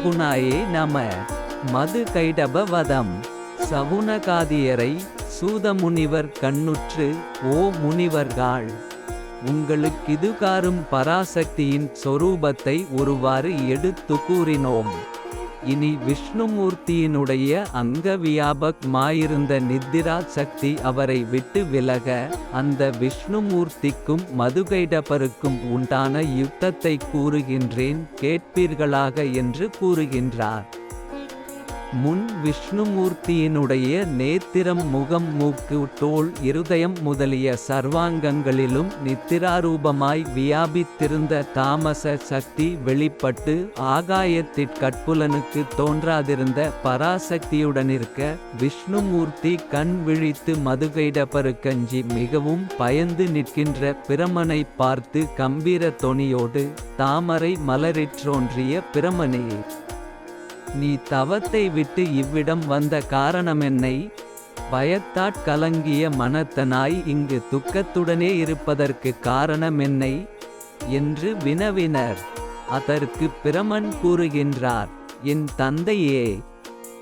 சகுனாயே நம. மது கைடப வதம் சகுனகாதியரை சூதமுனிவர் கண்ணுற்று ஓ முனிவர்கள் உங்களுக்கிதுகாரும் பராசக்தியின் சொரூபத்தை ஒருவாறு எடுத்து கூறினோம். இனி விஷ்ணுமூர்த்தியினுடைய அங்க வியாபக் மாயிருந்த நித்திரா சக்தி அவரை விட்டு விலக அந்த விஷ்ணுமூர்த்திக்கும் மதுகைடபருக்கும் உண்டான யுத்தத்தை கூறுகின்றேன் கேட்பீர்களாக என்று கூறுகின்றார். முன் விஷ்ணுமூர்த்தியினுடைய நேத்திரம் முகம் மூக்கு தோல் இருதயம் முதலிய சர்வாங்கங்களிலும் நித்திராரூபமாய் வியாபித்திருந்த தாமச சக்தி வெளிப்பட்டு ஆகாயத்திற்கட்புலனுக்கு தோன்றாதிருந்த பராசக்தியுடனிருக்க விஷ்ணுமூர்த்தி கண் விழித்து மதுகைடபருக்கஞ்சி மிகவும் பயந்து நிற்கின்ற பிரமனை பார்த்து கம்பீர தொனியோடு தாமரை மலரிற்றோன்றிய பிரமனே. நீ தவத்தை விட்டு இவ்விடம் வந்த காரணமென்னை பயத்தாட் கலங்கிய மனத்தனாய் இங்கு துக்கத்துடனே இருப்பதற்கு காரணமென்னை என்று வினவினர். அதற்கு பிரமன் கூறுகின்றார் என் தந்தையே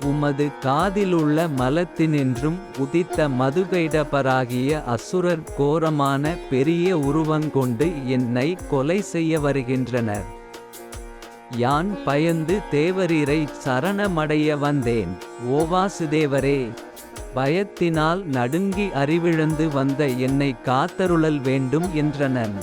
உமது காதிலுள்ள மலத்தினின்றும் உதித்த மதுகைடபராகிய அசுரர் கோரமான பெரிய உருவங்கொண்டு என்னை கொலை செய்ய வருகின்றனர். யான் பயந்து தேவரீரை சரணமடைய வந்தேன். ஓவாசுதேவரே பயத்தினால் நடுங்கி அறிவிழந்து வந்த என்னை காத்தருளல் வேண்டும் என்றனன்.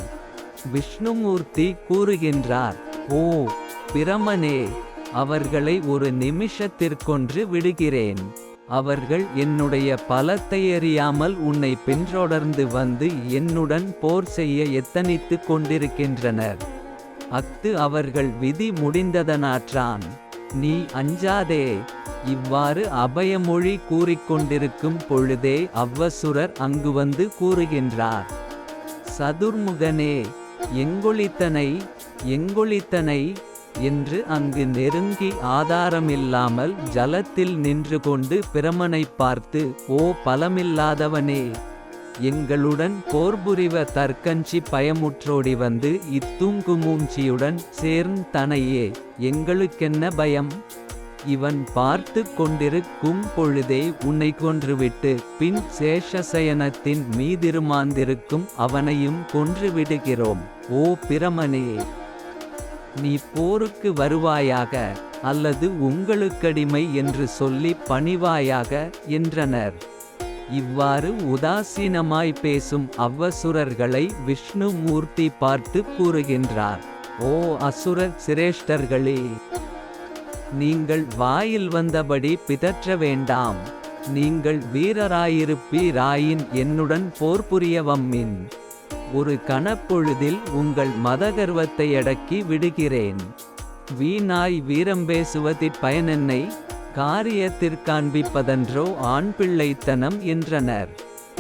விஷ்ணுமூர்த்தி கூறுகின்றார் ஓ பிரமனே அவர்களை ஒரு நிமிஷத்திற்கொன்று விடுகிறேன். அவர்கள் என்னுடைய பலத்தை அறியாமல் உன்னை பின்தொடர்ந்து வந்து என்னுடன் போர் செய்ய எத்தனித்து கொண்டிருக்கின்றனர். அத்து அவர்கள் விதி முடிந்ததனாற்றான். நீ அஞ்சாதே. இவ்வாறு அபயமொழி கூறிக்கொண்டிருக்கும் பொழுதே அவ்வசுரர் அங்கு வந்து கூறுகின்றார். சதுர்முகனே எங்கொளித்தனை எங்கொளித்தனை என்று அங்கு நெருங்கி ஆதாரமில்லாமல் ஜலத்தில் நின்று கொண்டு பிரமனை பார்த்து ஓ பலமில்லாதவனே எங்களுடன் போர்புரிவ தற்கஞ்சி பயமுற்றோடி வந்து இத்தூங்குமூஞ்சியுடன் சேர்ந்தனையே எங்களுக்கென்ன பயம்? இவன் பார்த்து கொண்டிருக்கும் பொழுதே உன்னை கொன்றுவிட்டு பின் சேஷசயனத்தின் மீதிருமாந்திருக்கும் அவனையும் கொன்றுவிடுகிறோம் ஓ பிரமனே. நீ போருக்கு வருவாயாக அல்லது உங்களுக்கடிமை என்று சொல்லி பணிவாயாக என்றனர். இவ்வாறு உதாசீனமாய் பேசும் அவ்வசுரர்களை விஷ்ணு மூர்த்தி பார்த்து கூறுகின்றார் ஓ அசுரர் சிரேஷ்டர்களே நீங்கள் வாயில் வந்தபடி பிதற்ற வேண்டாம். நீங்கள் வீரராயிருப்பீராயின் என்னுடன் போர் புரியவம்மின். ஒரு கணப்பொழுதில் உங்கள் மதகர்வத்தை அடக்கி விடுகிறேன். வீணாய் வீரம் பேசுவதிற் பயனென்னை காரியத்திற்காண்பிப்பதன்றோ ஆண் பிள்ளைத்தனம் என்றனர்.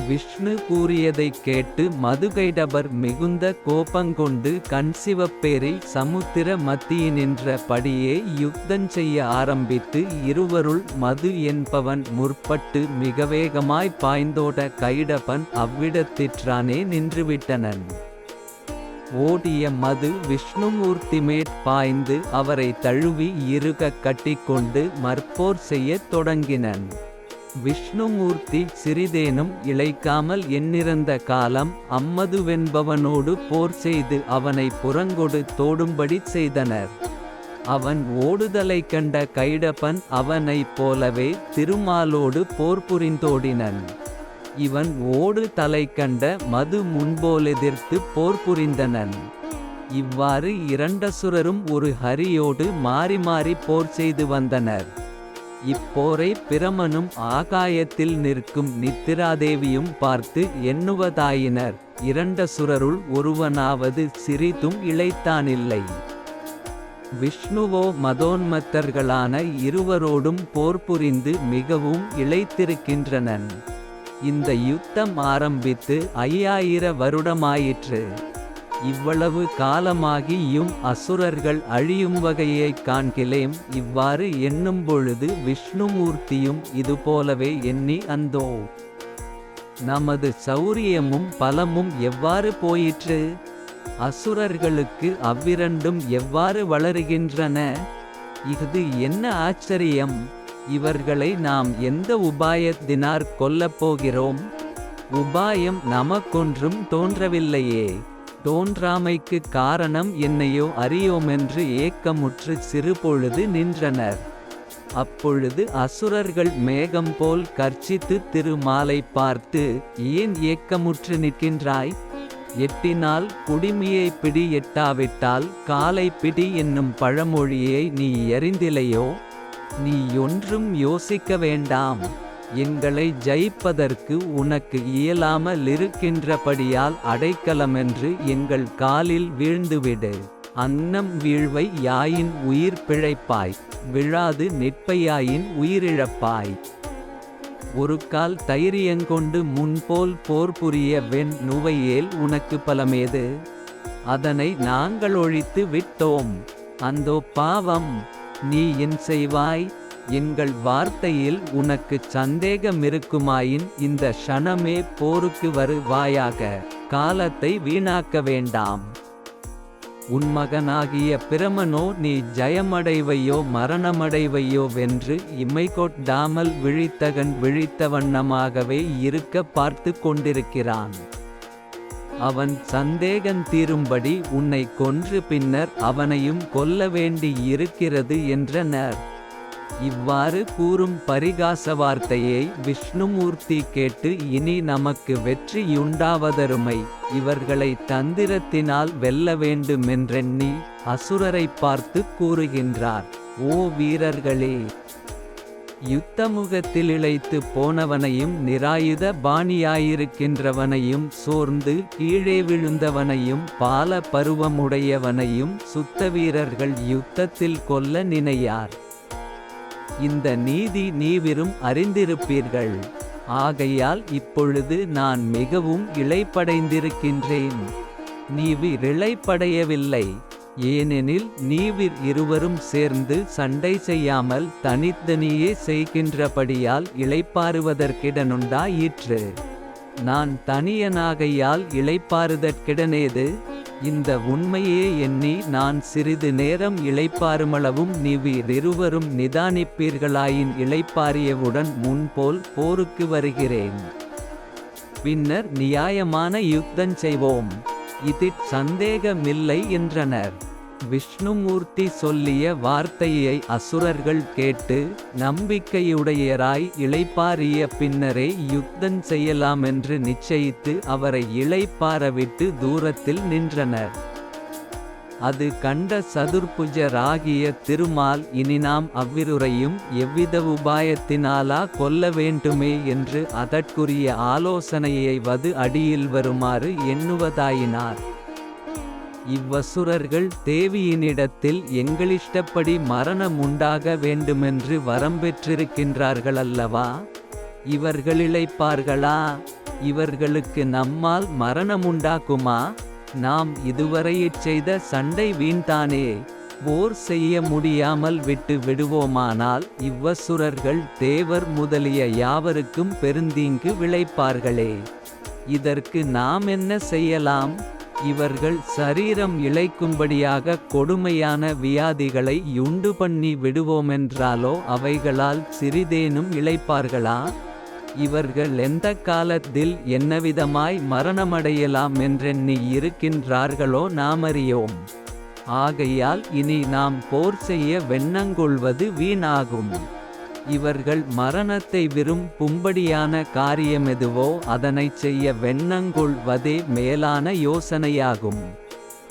விஷ்ணு கூறியதைக் கேட்டு மதுகைடபர் மிகுந்த கோபங்கொண்டு கண்சிவப்பேரி சமுத்திர மத்தியினின்ற படியே யுக்தஞ்செய்ய ஆரம்பித்து இருவருள் மது என்பவன் முற்பட்டு மிக வேகமாய் பாய்ந்தோட கைடபன் அவ்விடத்திற்றானே நின்றுவிட்டனன். ஓடிய மது விஷ்ணுமூர்த்திமேற் பாய்ந்து அவரை தழுவி இருக கட்டிக்கொண்டு மற்போர் செய்யத் தொடங்கினன். விஷ்ணுமூர்த்தி சிறிதேனும் இழைக்காமல் எண்ணிறந்த காலம் அம்மதுவென்பவனோடு போர் செய்து அவனை புறங்கொடு தோடும்படி செய்தனர். அவன் ஓடுதலை கண்ட கைடப்பன் அவனைப் போலவே திருமாலோடு போர் புரிந்தோடினன். இவன் ஓடு தலை கண்ட மது முன்போலெதிர்த்து போர் புரிந்தனன். இவ்வாறு இரண்டசுரரும் ஒரு ஹரியோடு மாறி மாறி போர் செய்து வந்தனர். இப்போரை பிரமனும் ஆகாயத்தில் நிற்கும் நித்திராதேவியும் பார்த்து எண்ணுவதாயினர். இரண்டசுரருள் ஒருவனாவது சிறிதும் இழைத்தானில்லை விஷ்ணுவோ மதோன்மத்தர்களான இருவரோடும் போர் புரிந்து மிகவும் இழைத்திருக்கின்றனன் இந்த யுத்தம் ஆரம்பித்து ஐயாயிர வருடமாயிற்று. இவ்வளவு காலமாகியும் அசுரர்கள் அழியும் வகையைக் காண்கிலேம் இவ்வாறு எண்ணும் பொழுது விஷ்ணுமூர்த்தியும் இதுபோலவே எண்ணி அந்தோ. நமது சௌரியமும் பலமும் எவ்வாறு போயிற்று? அசுரர்களுக்கு அவ்விரண்டும் எவ்வாறு வளருகின்றன? இது என்ன ஆச்சரியம்? இவர்களை நாம் எந்த உபாயத்தினார் கொல்லப் போகிறோம்? உபாயம் நமக்கொன்றும் தோன்றவில்லையே. தோன்றாமைக்கு காரணம் என்னையோ அறியோமென்று ஏக்கமுற்று சிறுபொழுது நின்றனர். அப்பொழுது அசுரர்கள் மேகம் போல் கர்ச்சித்து திருமாலை பார்த்து ஏன் ஏக்கமுற்று நிற்கின்றாய்? எட்டினால் குடிமியை பிடி எட்டாவிட்டால் காலை பிடி என்னும் பழமொழியை நீ எறிந்திலையோ? நீ ஒன்றும் யோசிக்க வேண்டாம். எங்களை ஜெயிப்பதற்கு உனக்கு இயலாமலிருக்கின்றபடியால் அடைக்கலமென்று எங்கள் காலில் வீழ்ந்துவிடு. அன்னம் வீழ்வை யாயின் உயிர் பிழைப்பாய் விழாது நிற்பையாயின் உயிரிழப்பாய். ஒரு கால் தைரியங்கொண்டு முன்போல் போர் புரிய வெண் நுவையேல் உனக்கு பலமேது? அதனை நாங்கள் ஒழித்து விட்டோம். அந்தோ பாவம். நீ என் செய்வாய். எங்கள் வார்த்தையில் உனக்கு சந்தேகமிருக்குமாயின் இந்த க்ஷணமே போருக்கு வருவாயாக. காலத்தை வீணாக்க வேண்டாம். உன் மகனாகிய பிரமனோ நீ ஜயமடைவையோ மரணமடைவையோ வென்று இமைகொட்டாமல் விழித்தகன் விழித்த வண்ணமாகவே இருக்க பார்த்து கொண்டிருக்கிறான். அவன் சந்தேகம் தீரும்படி உன்னை கொன்று பின்னர் அவனையும் கொல்ல வேண்டி இருக்கிறது என்றனர். இவ்வாறு கூறும் பரிகாச வார்த்தையை விஷ்ணுமூர்த்தி கேட்டு இனி நமக்கு வெற்றியுண்டாவதருமை. இவர்களை தந்திரத்தினால் வெல்ல வேண்டுமென்றெண்ணி அசுரரை பார்த்து கூறுகின்றார். ஓ வீரர்களே! யுத்தமுகத்தில் இழைத்து போனவனையும் நிராயுத பாணியாயிருக்கின்றவனையும் சோர்ந்து கீழே விழுந்தவனையும் பால பருவமுடையவனையும் சுத்த வீரர்கள் யுத்தத்தில் கொல்ல நினையார். இந்த நீதி நீவிரும் அறிந்திருப்பீர்கள். ஆகையால் இப்பொழுது நான் மிகவும் இழைப்படைந்திருக்கின்றேன். நீ இளைப்படையவில்லை ஏனெனில் நீவிர் இருவரும் சேர்ந்து சண்டை செய்யாமல் தனித்தனியே செய்கின்றபடியால் இளைப்பாறுவதற்கிடனுண்டாயிற்று நான் தனியனாகையால் இளைப்பாறுதற்கிடனேது? இந்த உண்மையே எண்ணி நான் சிறிது நேரம் இழைப்பாருமளவும் நீவீர் இருவரும் நிதானிப்பீர்களாயின் இளைப்பாறியவுடன் முன்போல் போருக்கு வருகிறேன். பின்னர் நியாயமான யுக்தம் செய்வோம். இதில் சந்தேகமில்லை என்றனர். விஷ்ணுமூர்த்தி சொல்லிய வார்த்தையை அசுரர்கள் கேட்டு நம்பிக்கையுடையராய் இளைப்பாரிய பின்னரே யுத்தம் செய்யலாமென்று நிச்சயித்து அவரை இளைப்பாரவிட்டு தூரத்தில் நின்றனர். அது கண்ட சதுர்புஜராகிய திருமால் இனி நாம் அவ்விருரையும் எவ்வித உபாயத்தினாலா கொல்ல வேண்டுமே என்று அதற்குரிய ஆலோசனையை வது அடியில் வருமாறு எண்ணுவதாயினார். இவ்வசுரர்கள் தேவியினிடத்தில் எங்களிஷ்டப்படி மரணமுண்டாக வேண்டுமென்று வரம்பெற்றிருக்கின்றார்களல்லவா இவர்களிழைப்பார்களா இவர்களுக்கு நம்மால் மரணமுண்டாக்குமா நாம் இதுவரையிற் செய்த சண்டை வீண்தானே? போர் செய்ய முடியாமல் விட்டு விடுவோமானால் இவ்வசுரர்கள் தேவர் முதலிய யாவருக்கும் பெருந்தீங்கு விளைப்பார்களே. இதற்கு நாம் என்ன செய்யலாம்? இவர்கள் சரீரம் இழைக்கும்படியாக கொடுமையான வியாதிகளை யுண்டு பண்ணி விடுவோமென்றாலோ அவைகளால் சிறிதேனும் இழைப்பார்களா? இவர்கள் எந்த காலத்தில் என்னவிதமாய் மரணமடையலாம் என்றெண்ணி இருக்கின்றார்களோ நாமறியோம். ஆகையால் இனி நாம் போர் செய்ய வெண்ணங்கொள்வது வீணாகும். இவர்கள் மரணத்தை விரும் பும்படியான காரியமெதுவோ அதனைச் செய்ய வெண்ணங்கொள்வதே மேலான யோசனையாகும்.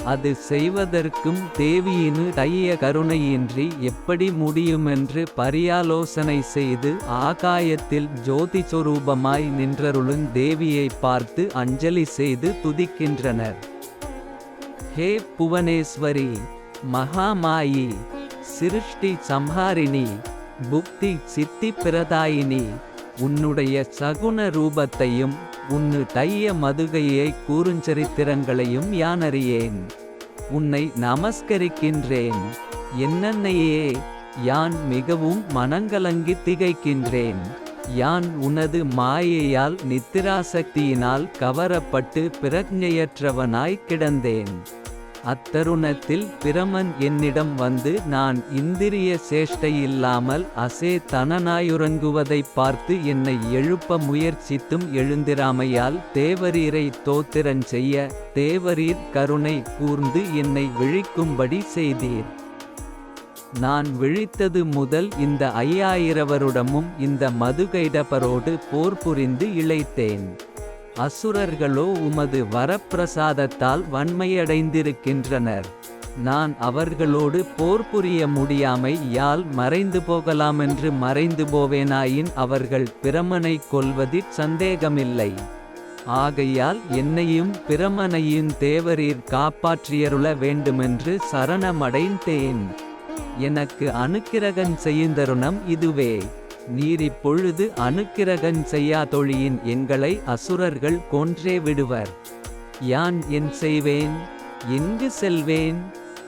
அது செய்வதற்கும் தேவியினு தைய கருணையின்றி எப்படி முடியுமென்று பரியாலோசனை செய்து ஆகாயத்தில் ஜோதி சொரூபமாய் நின்றருளும் தேவியை பார்த்து அஞ்சலி செய்து துதிக்கின்றனர். ஹே புவனேஸ்வரி மகாமாயி சிருஷ்டி சம்ஹாரிணி புக்தி சித்தி பிரதாயினி உன்னுடைய சகுன ரூபத்தையும் உன்னு தைய மதுகையை கூறுஞ்சரித்திரங்களையும் யானறியேன். உன்னை நமஸ்கரிக்கின்றேன். என்னன்னையே யான் மிகவும் மனங்கலங்கி திகைக்கின்றேன். யான் உனது மாயையால் நித்திராசக்தியினால் கவரப்பட்டு பிரக்ஞையற்றவனாய் கிடந்தேன். அத்தருணத்தில் பிரமன் என்னிடம் வந்து நான் இந்திரிய சேஷ்டையில்லாமல் அசே தனனாயுறங்குவதைப் பார்த்து என்னை எழுப்ப முயற்சித்தும் எழுந்திராமையால் தேவரீரை தோத்திரஞ் செய்ய தேவரீர் கருணை கூர்ந்து என்னை விழிக்கும்படி செய்தீர். நான் விழித்தது முதல் இந்த ஐயாயிரவருடமும் இந்த மதுகைடபரோடு போர் புரிந்து இழைத்தேன். அசுரர்களோ உமது வரப்பிரசாதத்தால் வன்மையடைந்திருக்கின்றனர். நான் அவர்களோடு போர் புரிய முடியாமை யால் மறைந்து போகலாமென்று மறைந்து போவேனாயின் அவர்கள் பிரமனை கொல்வதிற் சந்தேகமில்லை. ஆகையால் என்னையும் பிரமனையும் தேவரீர் காப்பாற்றியருள வேண்டுமென்று சரணமடைந்தேன். எனக்கு அனுக்கிரகன் செய்யுந்தருணம் இதுவே. நீர் இப்பொழுது அனுக்கிரகன் செய்யாதொழியின் எங்களை அசுரர்கள் கொன்றே விடுவர். யான் என் செய்வேன்? எங்கு செல்வேன்?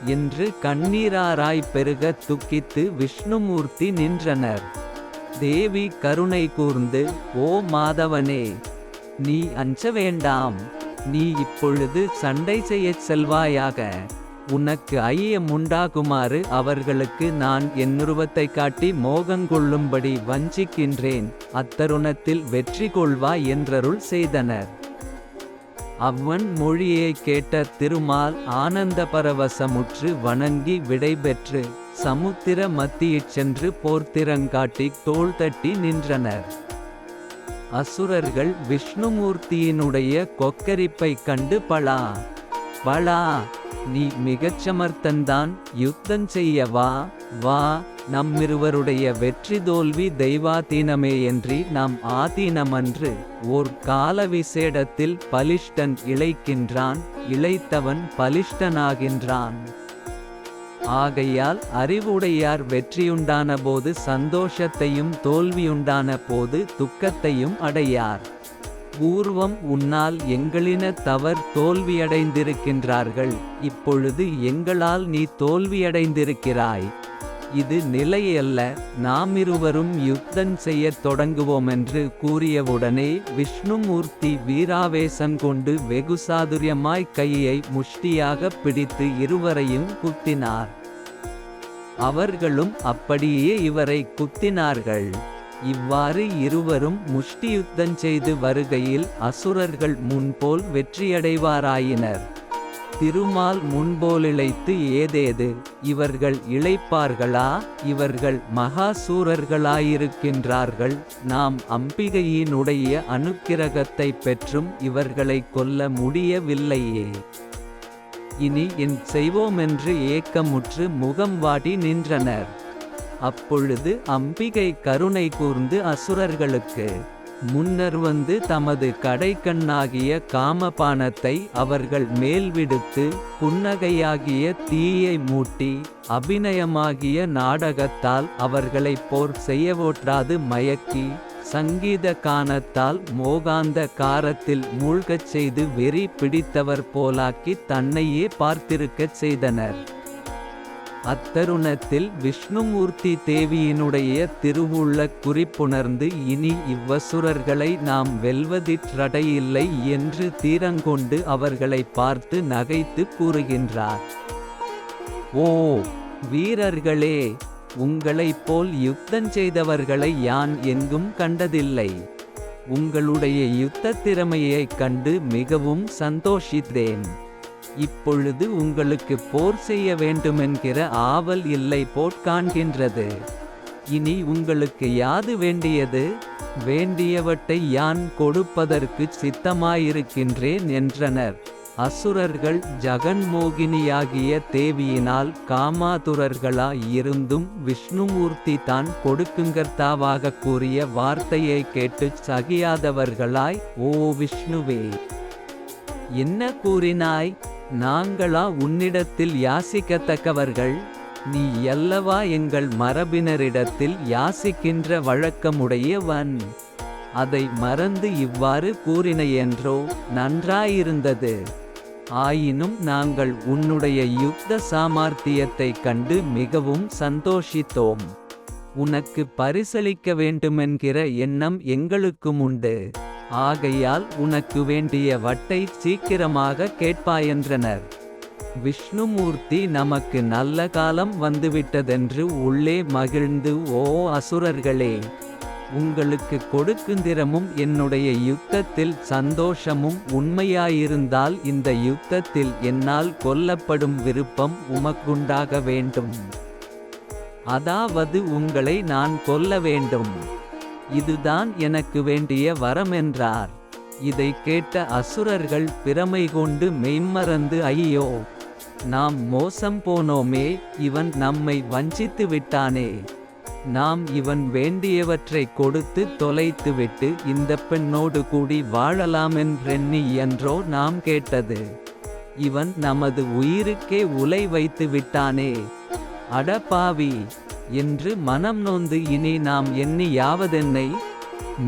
என்று கண்ணீராராய் பெருக துக்கித்து விஷ்ணுமூர்த்தி நின்றனர். தேவி கருணை கூர்ந்து ஓ மாதவனே நீ அஞ்ச வேண்டாம். நீ இப்பொழுது சண்டை செய்யச் செல்வாயாக. உனக்கு ஐயம் உண்டாகுமாறு அவர்களுக்கு நான் என் உருவத்தை காட்டி மோகங்கொள்ளும்படி வஞ்சிக்கின்றேன். அத்தருணத்தில் வெற்றி கொள்வா என்றருள் செய்தனர். அவ்வன் மொழியை கேட்ட திருமால் ஆனந்த பரவசமுற்று வணங்கி விடைபெற்று சமுத்திர மத்தியிற் சென்று போர்த்திரங்காட்டி தோள் தட்டி நின்றனர். அசுரர்கள் விஷ்ணுமூர்த்தியினுடைய கொக்கரிப்பை கண்டு பலா பலா நீ மிகச்சமர்த்தன்தான் யுத்தம் செய்ய வா வா. நம்மிருவருடைய வெற்றி தோல்வி தெய்வாதீனமேயன்றி நாம் ஆதீனமன்று ஓர் கால விசேடத்தில் பலிஷ்டன் இழைக்கின்றான் இழைத்தவன் பலிஷ்டனாகின்றான். ஆகையால் அறிவுடையார் வெற்றியுண்டான போது சந்தோஷத்தையும் தோல்வியுண்டான போது துக்கத்தையும் அடையார். பூர்வம் உன்னால் எங்களின தவர் தோல்வியடைந்திருக்கின்றார்கள். இப்பொழுது எங்களால் நீ தோல்வியடைந்திருக்கிறாய். இது நிலையல்ல நாமிருவரும் யுத்தம் செய்யத் தொடங்குவோமென்று கூறியவுடனே விஷ்ணுமூர்த்தி வீராவேசம் கொண்டு வெகு சாதுரியமாய் கையை முஷ்டியாக பிடித்து இருவரையும் குத்தினார். அவர்களும் அப்படியே இவரை குத்தினார்கள். இவ்வாறு இருவரும் முஷ்டியுத்தம் செய்து வருகையில் அசுரர்கள் முன்போல் வெற்றியடைவாராயினர். திருமால் முன்போலிழைத்து ஏதேது? இவர்கள் இழைப்பார்களா? இவர்கள் மகாசூரர்களாயிருக்கின்றார்கள். நாம் அம்பிகையினுடைய அனுக்கிரகத்தை பெற்றும் இவர்களை கொல்ல முடியவில்லையே. இனி என் செய்வோமென்று ஏக்கமுற்று முகம் வாடி நின்றனர். அப்பொழுது அம்பிகை கருணை கூர்ந்து அசுரர்களுக்கு முன்னர் வந்து தமது கடைக்கண்ணாகிய காமபானத்தை அவர்கள் மேல் விடுத்து புன்னகையாகிய தீயை மூட்டி அபிநயமாகிய நாடகத்தால் அவர்களை போர் செய்யவோற்றாது மயக்கி சங்கீத கானத்தால் மோகாந்த காரத்தில் மூழ்கச் செய்து வெறி பிடித்தவர் போலாக்கி தன்னையே பார்த்திருக்கச் செய்தனர். அத்தருணத்தில் விஷ்ணுமூர்த்தி தேவியினுடைய திருவுள்ள குறிப்புணர்ந்து இனி இவ்வசுரர்களை நாம் வெல்வதிற்றடையில்லை என்று தீரங்கொண்டு அவர்களை பார்த்து நகைத்து கூறுகின்றார். ஓ வீரர்களே உங்களைப் போல் யுத்தம் செய்தவர்களை யான் எங்கும் கண்டதில்லை. உங்களுடைய யுத்த திறமையைக் கண்டு மிகவும் சந்தோஷித்தேன். இப்பொழுது உங்களுக்கு போர் செய்ய வேண்டுமென்கிற ஆவல் இல்லை போட்காண்கின்றது இனி உங்களுக்கு யாது வேண்டியது? வேண்டியவற்றை யான் கொடுப்பதற்கு சித்தமாயிருக்கின்றேன் என்றனர். அசுரர்கள் ஜகன்மோகினியாகிய தேவியினால் காமாதுரர்களாயிருந்தும் விஷ்ணுமூர்த்தி தான் கொடுக்குங்கர்த்தாவாக கூறிய வார்த்தையை கேட்டுச் சகியாதவர்களாய் ஓ விஷ்ணுவே என்ன கூறினாய்? நாங்களா உன்னிடத்தில் யாசிக்கத்தக்கவர்கள்? நீ எல்லவா எங்கள் மரபினரிடத்தில் யாசிக்கின்ற வழக்கமுடையவன்? அதை மறந்து இவ்வாறு கூறினையென்றோ நன்றாயிருந்தது. ஆயினும் நாங்கள் உன்னுடைய யுத்த சாமர்த்தியத்தைக் கண்டு மிகவும் சந்தோஷித்தோம். உனக்கு பரிசளிக்க வேண்டுமென்கிற எண்ணம் எங்களுக்கும் உண்டு ஆகையால் உனக்கு வேண்டிய வட்டை சீக்கிரமாக கேட்பாயென்றனர். விஷ்ணுமூர்த்தி நமக்கு நல்ல காலம் வந்துவிட்டதென்று உள்ளே மகிழ்ந்து ஓ அசுரர்களே உங்களுக்கு கொடுக்குந்திரமும் என்னுடைய யுத்தத்தில் சந்தோஷமும் உண்மையாயிருந்தால் இந்த யுத்தத்தில் என்னால் கொல்லப்படும் விருப்பம் உமக்குண்டாக வேண்டும். அதாவது உங்களை நான் கொல்ல வேண்டும். இதுதான் எனக்கு வேண்டிய வரமென்றார். இதை கேட்ட அசுரர்கள் பிரமை கொண்டு மெய்மறந்து ஐயோ நாம் மோசம் போனோமே இவன் நம்மை வஞ்சித்து விட்டானே. நாம் இவன் வேண்டியவற்றை கொடுத்து தொலைத்துவிட்டு இந்த பெண்ணோடு கூடி வாழலாமென்றெண்ணி என்றோ நாம் கேட்டது. இவன் நமது உயிருக்கே உலை வைத்து விட்டானே. அடப்பாவி என்று மனம் நொந்து இனி நாம் எண்ணி யாவதென்னை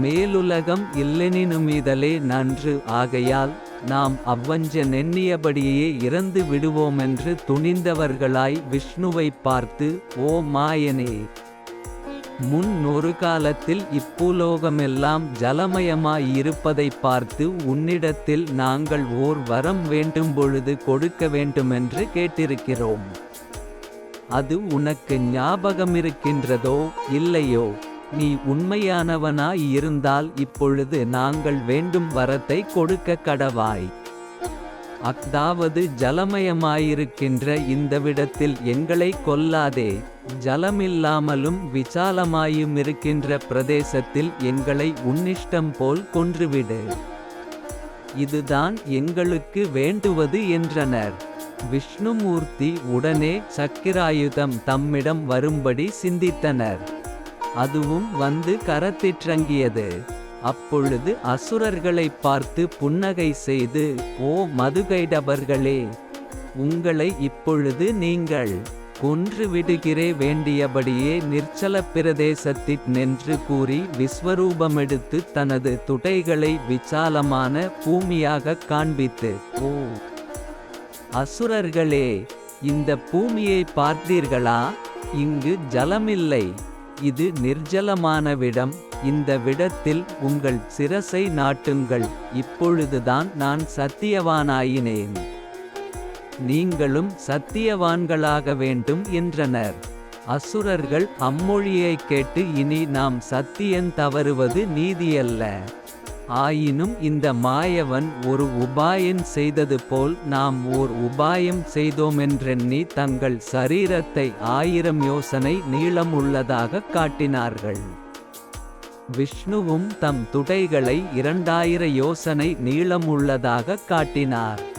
மேலுலகம் இல்லெனினுமிதலே நன்று. ஆகையால் நாம் அவ்வஞ்ச நெண்ணியபடியே இறந்து விடுவோமென்று துணிந்தவர்களாய் விஷ்ணுவை பார்த்து ஓ மாயனே முன் ஒரு காலத்தில் இப்புலோகமெல்லாம் ஜலமயமாய் இருப்பதைப் பார்த்து உன்னிடத்தில் நாங்கள் ஓர் வரம் வேண்டும் பொழுது கொடுக்க வேண்டுமென்று கேட்டிருக்கிறோம். அது உனக்கு ஞாபகம் இருக்கின்றதோ இல்லையோ? நீ உண்மையானவனாய் இருந்தால் இப்பொழுது நாங்கள் வேண்டும் வரத்தை கொடுக்க கடவாய். அதாவது ஜலமயமாயிருக்கின்ற இந்த விடத்தில் எங்களை கொல்லாதே. ஜலமில்லாமலும் விசாலமாயும் இருக்கின்ற பிரதேசத்தில் எங்களை உன்னிஷ்டம் போல் கொன்றுவிடு. இதுதான் எங்களுக்கு வேண்டுவது என்றனர். விஷ்ணுமூர்த்தி உடனே சக்கிராயுதம் தம்மிடம் வரும்படி சிந்தித்தனர். அதுவும் வந்து கரத்திற்றங்கியது அப்பொழுது அசுரர்களைப் பார்த்து புன்னகை செய்து ஓ மதுகைடபர்களே உங்களை இப்பொழுது நீங்கள் கொன்று விடுகிறே வேண்டியபடியே நிற்சல பிரதேசத்தில் நின்று கூறி விஸ்வரூபமெடுத்து தனது துடைகளை விசாலமான பூமியாகக் காண்பித்து ஓ அசுரர்களே இந்த பூமியை பார்த்தீர்களா? இங்கு ஜலமில்லை. இது நிர்ஜலமான விடம். இந்த விடத்தில் உங்கள் சிரசை நாட்டுங்கள். இப்பொழுதுதான் நான் சத்தியவானாயினேன். நீங்களும் சத்தியவான்களாக வேண்டும் என்றனர். அசுரர்கள் அம்மொழியைக் கேட்டு இனி நாம் சத்தியன் தவறுவது நீதியல்ல. ஆயினும் இந்த மாயவன் ஒரு உபாயம் செய்தது போல் நாம் ஓர் உபாயம் செய்தோமென்றெண்ணி தங்கள் சரீரத்தை ஆயிரம் யோசனை நீளமுள்ளதாக காட்டினார்கள். விஷ்ணுவும் தம் துடைகளை இரண்டாயிர யோசனை நீளமுள்ளதாக காட்டினார்.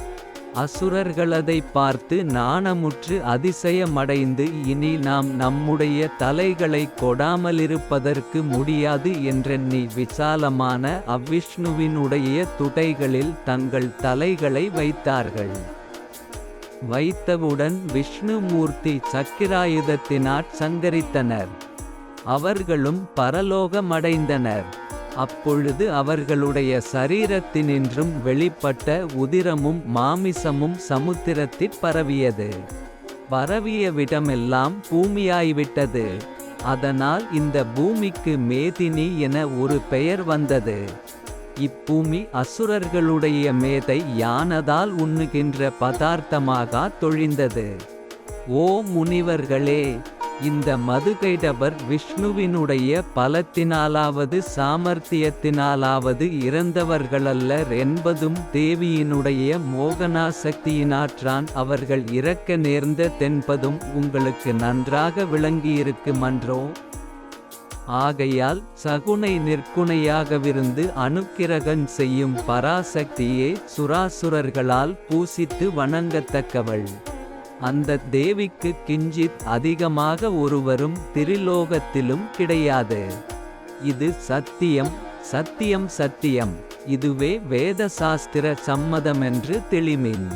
அசுரர்களதை பார்த்து நாணமுற்று அதிசயமடைந்து இனி நாம் நம்முடைய தலைகளை கொடாமலிருப்பதற்கு முடியாது என்றெண்ணி விசாலமான அவ்விஷ்ணுவினுடைய துடைகளில் தங்கள் தலைகளை வைத்தார்கள். வைத்தவுடன் விஷ்ணுமூர்த்தி சக்கிராயுதத்தினாற் சங்கரித்தனர். அவர்களும் பரலோகமடைந்தனர். அப்பொழுது அவர்களுடைய சரீரத்தினின்றும் வெளிப்பட்ட உதிரமும் மாமிசமும் சமுத்திரத்திற் பரவியது. பரவிய விடமெல்லாம் பூமியாய்விட்டது. அதனால் இந்த பூமிக்கு மேதினி என ஒரு பெயர் வந்தது. இப்பூமி அசுரர்களுடைய மேதை யானதால் உண்ணுகின்ற பதார்த்தமாக தொழிந்தது. ஓ முனிவர்களே! இந்த மதுகைடபர் விஷ்ணுவினுடைய பலத்தினாலாவது சாமர்த்தியத்தினாலாவது இறந்தவர்களல்லர் என்பதும் தேவியினுடைய மோகனாசக்தியினாற்றான் அவர்கள் இறக்க நேர்ந்த தென்பதும் உங்களுக்கு நன்றாக விளங்கியிருக்குமன்றோ ஆகையால் சகுனை நிற்குணையாகவிருந்து அனுக்கிரகன் செய்யும் பராசக்தியே சுராசுரர்களால் பூசித்து வணங்கத்தக்கவள். அந்த தேவிக்கு கிஞ்சித் அதிகமாக ஒருவரும் திரிலோகத்திலும் கிடையாது. இது சத்தியம் சத்தியம் சத்தியம். இதுவே வேத சாஸ்திர சம்மதமென்று தெளிமின்